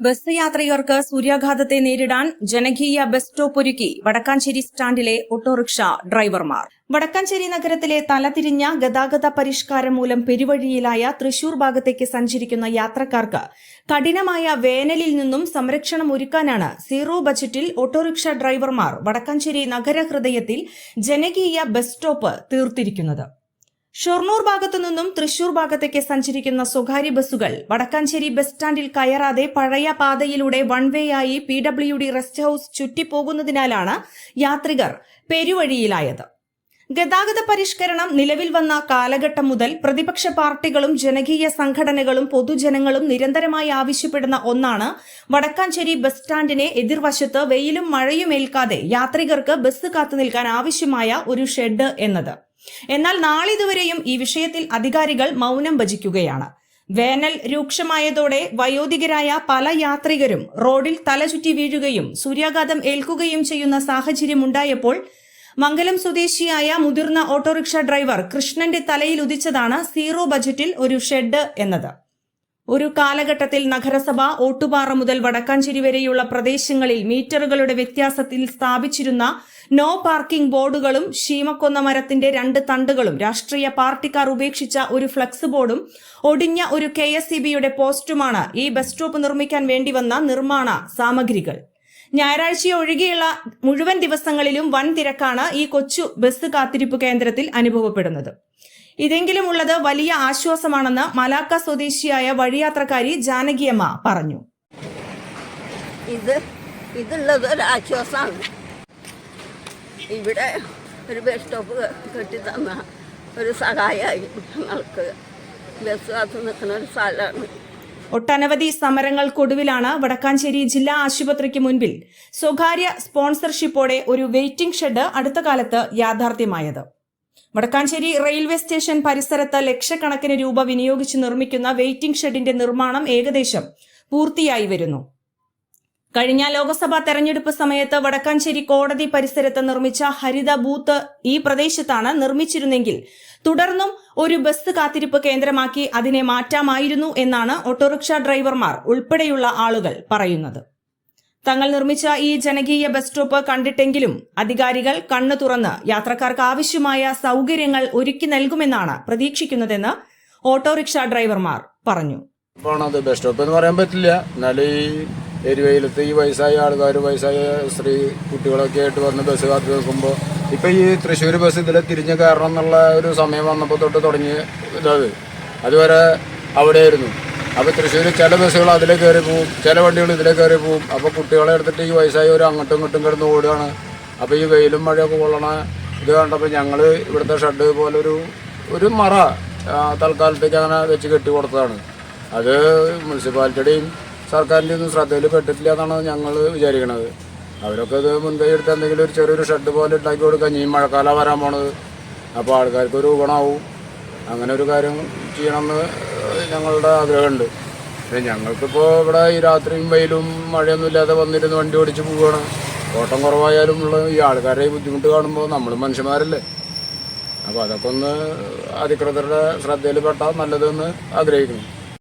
Bus യാത്രികർക്ക് സൂര്യാഘാതത്തെ നേരിടാൻ ജനകീയ bus stop ഒരുക്കി വടക്കാഞ്ചേരി സ്റ്റാൻഡിലെ ഓട്ടോറിക്ഷ ഡ്രൈവർമാർ. വടക്കാഞ്ചേരി നഗരത്തിലെ തലതിരിഞ്ഞ ഗതാഗത പരിഷ്കാരം മൂലം പെരുവഴിയിലായ തൃശൂർ ഭാഗത്തേക്ക് സഞ്ചരിക്കുന്ന യാത്രക്കാർക്ക് കഠിനമായ വേനലിൽ നിന്നും സംരക്ഷണം ഒരുക്കാനാണ് സീറോ ബജറ്റിൽ ഓട്ടോറിക്ഷ ഡ്രൈവർമാർ വടക്കാഞ്ചേരി നഗരഹൃദയത്തിൽ ജനകീയ ബസ് സ്റ്റോപ്പ് തീർത്തിരിക്കുന്നത്. ഷൊർണൂർ ഭാഗത്തു നിന്നും തൃശൂർ ഭാഗത്തേക്ക് സഞ്ചരിക്കുന്ന സ്വകാര്യ ബസ്സുകൾ വടക്കാഞ്ചേരി ബസ് സ്റ്റാൻഡിൽ കയറാതെ പഴയ പാതയിലൂടെ വൺ വേ ആയി P W D rest house ചുറ്റിപ്പോകുന്നതിനാലാണ് യാത്രികർ പെരുവഴിയിലായത്. ഗതാഗത പരിഷ്കരണം നിലവിൽ വന്ന കാലഘട്ടം മുതൽ പ്രതിപക്ഷ പാർട്ടികളും ജനകീയ സംഘടനകളും പൊതുജനങ്ങളും നിരന്തരമായി ആവശ്യപ്പെടുന്ന ഒന്നാണ് വടക്കാഞ്ചേരി ബസ് സ്റ്റാൻഡിനെ എതിർവശത്ത് വെയിലും മഴയും ഏൽക്കാതെ യാത്രികർക്ക് ബസ് കാത്തു നിൽക്കാൻ ആവശ്യമായ ഒരു ഷെഡ് എന്നത്. എന്നാൽ നാളിതുവരെയും ഈ വിഷയത്തിൽ അധികാരികൾ മൗനം ഭജിക്കുകയാണ്. വേനൽ രൂക്ഷമായതോടെ വയോധികരായ പല യാത്രികരും റോഡിൽ തലചുറ്റി വീഴുകയും സൂര്യാഘാതം ഏൽക്കുകയും ചെയ്യുന്ന സാഹചര്യമുണ്ടായപ്പോൾ മംഗലം സ്വദേശിയായ മുതിർന്ന ഓട്ടോറിക്ഷ ഡ്രൈവർ കൃഷ്ണന്റെ തലയിൽ ഉദിച്ചതാണ് സീറോ ബജറ്റിൽ ഒരു ഷെഡ് എന്നത്. ഒരു കാലഘട്ടത്തിൽ നഗരസഭ ഓട്ടുപാറ മുതൽ വടക്കാഞ്ചേരി വരെയുള്ള പ്രദേശങ്ങളിൽ മീറ്ററുകളുടെ വ്യത്യാസത്തിൽ സ്ഥാപിച്ചിരുന്ന നോ പാർക്കിംഗ് ബോർഡുകളും ശീമക്കൊന്ന മരത്തിന്റെ രണ്ട് തണ്ടുകളും രാഷ്ട്രീയ പാർട്ടിക്കാർ ഉപേക്ഷിച്ച ഒരു ഫ്ലക്സ് ബോർഡും ഒടിഞ്ഞ ഒരു കെ പോസ്റ്റുമാണ് ഈ ബസ് സ്റ്റോപ്പ് നിർമ്മിക്കാൻ വേണ്ടി വന്ന നിർമ്മാണ സാമഗ്രികൾ. ഞായറാഴ്ച ഒഴികെയുള്ള മുഴുവൻ ദിവസങ്ങളിലും വൻ തിരക്കാണ് ഈ കൊച്ചു ബസ് കാത്തിരിപ്പ് കേന്ദ്രത്തിൽ അനുഭവപ്പെടുന്നത്. ഇതെങ്കിലും ഉള്ളത് വലിയ ആശ്വാസമാണെന്ന് മലാക്ക സ്വദേശിയായ വഴിയാത്രക്കാരി ജാനകിയമ്മ പറഞ്ഞു. ഇത് ഇതുള്ളത് ഒരു ആശ്വാസമാണ്. ഇവിടെ ഒരു ബസ് സ്റ്റോപ്പ് കെട്ടി തന്ന ഒരു സഹായമായി ഞങ്ങൾക്ക്. ബസ് കാത്തു നിൽക്കുന്ന ഒരു സ്ഥലമാണ്. ഒട്ടനവധി സമരങ്ങൾക്കൊടുവിലാണ് വടക്കാഞ്ചേരി ജില്ലാ ആശുപത്രിക്ക് മുൻപിൽ സ്വകാര്യ സ്പോൺസർഷിപ്പോടെ ഒരു വെയിറ്റിംഗ് ഷെഡ് അടുത്ത കാലത്ത് യാഥാർത്ഥ്യമായത്. വടക്കാഞ്ചേരി റെയിൽവേ സ്റ്റേഷൻ പരിസരത്ത് ലക്ഷക്കണക്കിന് രൂപ വിനിയോഗിച്ച് നിർമ്മിക്കുന്ന വെയിറ്റിംഗ് ഷെഡിന്റെ നിർമ്മാണം ഏകദേശം പൂർത്തിയായി വരുന്നു. കഴിഞ്ഞ ലോക്സഭാ തെരഞ്ഞെടുപ്പ് സമയത്ത് വടക്കാഞ്ചേരി കോടതി പരിസരത്ത് നിർമ്മിച്ച ഹരിത ബൂത്ത് ഈ പ്രദേശത്താണ് നിർമ്മിച്ചിരുന്നെങ്കിൽ തുടർന്നും ഒരു ബസ് കാത്തിരിപ്പ് കേന്ദ്രമാക്കി അതിനെ മാറ്റാമായിരുന്നു എന്നാണ് ഓട്ടോറിക്ഷ ഡ്രൈവർമാർ ഉൾപ്പെടെയുള്ള ആളുകൾ പറയുന്നത്. തങ്ങൾ നിർമ്മിച്ച ഈ ജനകീയ ബസ് സ്റ്റോപ്പ് കണ്ടിട്ടെങ്കിലും അധികാരികൾ കണ്ണു തുറന്ന് യാത്രക്കാർക്ക് ആവശ്യമായ സൗകര്യങ്ങൾ ഒരുക്കി നൽകുമെന്നാണ് പ്രതീക്ഷിക്കുന്നതെന്ന് ഓട്ടോറിക്ഷ ഡ്രൈവർമാർ പറഞ്ഞു. ബസ് സ്റ്റോപ്പ് എന്ന് പറയാൻ പറ്റില്ല. എന്നാൽ ഈ എരിവയിലത്ത് ഈ വയസ്സായ ആൾക്കാർ വയസ്സായ സ്ത്രീ കുട്ടികളൊക്കെ ആയിട്ട് വന്ന് ബസ് കാത്തു നിൽക്കുമ്പോൾ ഇപ്പം ഈ തൃശ്ശൂർ ബസ് ഇതിൽ തിരിഞ്ഞ് കയറണം എന്നുള്ള ഒരു സമയം വന്നപ്പോൾ തൊട്ട് തുടങ്ങി ഇതത്. അതുവരെ അവിടെയായിരുന്നു. അപ്പോൾ തൃശ്ശൂർ ചില ബസ്സുകൾ അതിലേ കയറി പോവും ചില വണ്ടികൾ ഇതിലേ കയറി പോവും. അപ്പോൾ കുട്ടികളെ എടുത്തിട്ട് ഈ വയസ്സായവർ അങ്ങോട്ടും ഇങ്ങോട്ടും കിടന്ന് ഓടുകയാണ്. അപ്പോൾ ഈ വെയിലും മഴയൊക്കെ കൊള്ളണ ഇത് കണ്ടപ്പോൾ ഞങ്ങൾ ഇവിടുത്തെ ഷെഡ് പോലൊരു ഒരു മറ തൽക്കാലത്തേക്ക് അങ്ങനെ വെച്ച് കെട്ടി കൊടുത്തതാണ്. അത് മുനിസിപ്പാലിറ്റിയുടെയും സർക്കാരിന്റെ ഒന്നും ശ്രദ്ധയിൽ പെട്ടിട്ടില്ല എന്നാണ് ഞങ്ങൾ വിചാരിക്കുന്നത് അവരൊക്കെ ഇത് മുൻകൈ എടുത്ത് എന്തെങ്കിലും ഒരു ചെറിയൊരു ഷെഡ് പോലെ ഉണ്ടാക്കി കൊടുക്കുക ഇനി മഴക്കാലം വരാൻ പോണത്. അപ്പോൾ ആൾക്കാർക്ക് ഒരു ഗുണമാവും. അങ്ങനെ ഒരു കാര്യം ചെയ്യണമെന്ന് ഞങ്ങളുടെ ആഗ്രഹമുണ്ട്. പിന്നെ ഞങ്ങൾക്കിപ്പോൾ ഇവിടെ ഈ രാത്രിയും വെയിലും മഴയൊന്നും ഇല്ലാതെ വന്നിരുന്ന് വണ്ടി ഓടിച്ച് പോവുകയാണ് ഓട്ടം കുറവായാലും ഉള്ള ഈ ആൾക്കാരെ ബുദ്ധിമുട്ട് കാണുമ്പോൾ നമ്മൾ മനുഷ്യന്മാരല്ലേ? അപ്പോൾ അതൊക്കെ ഒന്ന് അധികൃതരുടെ ശ്രദ്ധയിൽ പെട്ടാൽ നല്ലതെന്ന് ആഗ്രഹിക്കുന്നു.